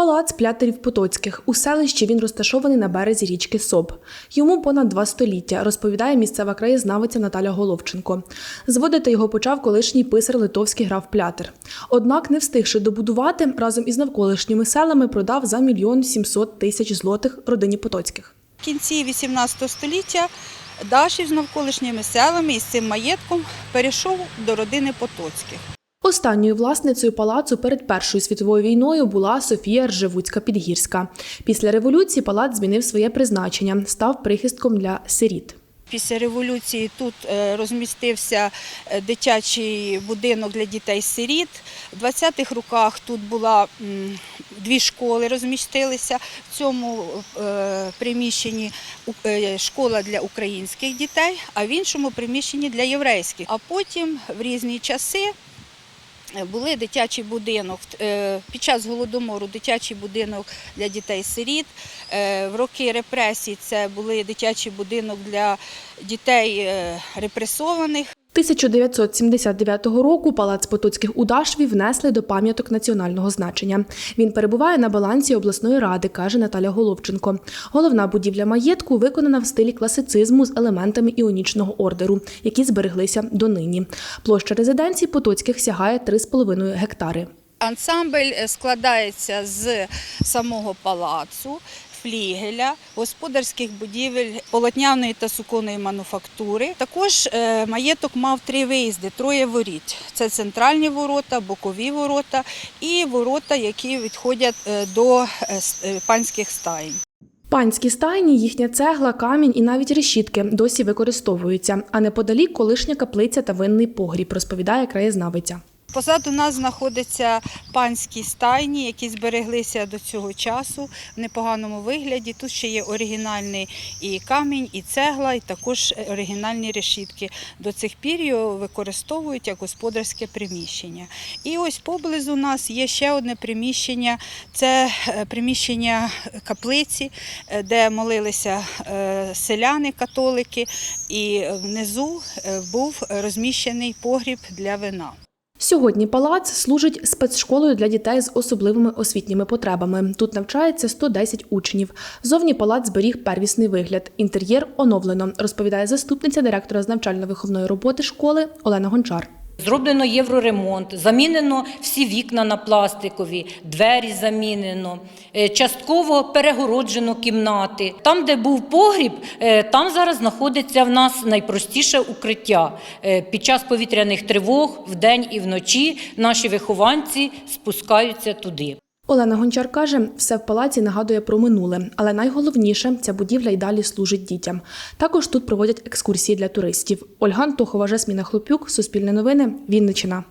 Палац плятерів Потоцьких. У селищі він розташований на березі річки Соб. Йому понад два століття, розповідає місцева краєзнавиця Наталя Головченко. Зводити його почав колишній писар литовський граф Плятер. Однак, не встигши добудувати, разом із навколишніми селами продав за мільйон сімсот тисяч злотих родині Потоцьких. В кінці 18 століття Дашів з навколишніми селами і з цим маєтком перейшов до родини Потоцьких. Останньою власницею палацу перед Першою світовою війною була Софія Ржевуцька-Підгірська. Після революції палац змінив своє призначення, став прихистком для сиріт. Після революції тут е, розмістився е, дитячий будинок для дітей-сиріт. У 20-х роках тут була дві школи розмістилися. В цьому е, приміщенні школа для українських дітей, а в іншому приміщенні для єврейських. А потім в різні часи були дитячий будинок е, під час голодомору, дитячий будинок для дітей-сиріт. Е, В роки репресій це були дитячий будинок для дітей е, репресованих. 1979 року палац Потоцьких у Дашві внесли до пам'яток національного значення. Він перебуває на балансі обласної ради, каже Наталя Головченко. Головна будівля маєтку виконана в стилі класицизму з елементами іонічного ордеру, які збереглися донині. Площа резиденції Потоцьких сягає 3,5 гектари. Ансамбль е, складається з самого палацу, флігеля, господарських будівель, полотняної та суконної мануфактури. Також е, маєток мав три виїзди, троє воріт. Це центральні ворота, бокові ворота і ворота, які відходять е, до панських стаїнь. Панські стайні, їхня цегла, камінь і навіть решітки досі використовуються. А неподалік колишня каплиця та винний погріб, розповідає краєзнавиця. Позаду нас знаходяться панські стайні, які збереглися до цього часу в непоганому вигляді. Тут ще є оригінальний і камінь, і цегла, і також оригінальні решітки. До цих пір його використовують як господарське приміщення. І ось поблизу нас є ще одне приміщення. Це е, приміщення каплиці, е, де молилися е, селяни, католики, і внизу був розміщений погріб для вина. Сьогодні палац служить спецшколою для дітей з особливими освітніми потребами. Тут навчається 110 учнів. Зовні палац зберіг первісний вигляд. Інтер'єр оновлено, розповідає заступниця директора з навчально-виховної роботи школи Олена Гончар. Зроблено євроремонт, замінено всі вікна на пластикові, двері замінено, е, частково перегороджено кімнати. Там, де був погріб, е, там зараз знаходиться в нас найпростіше укриття. Е, Під час повітряних тривог вдень і вночі наші вихованці спускаються туди. Олена Гончар каже, все в палаці нагадує про минуле, але найголовніше ця будівля й далі служить дітям. Також тут проводять екскурсії для туристів. Ольга Антохова, Жасміна Хлопюк, Суспільне новини, Вінничина.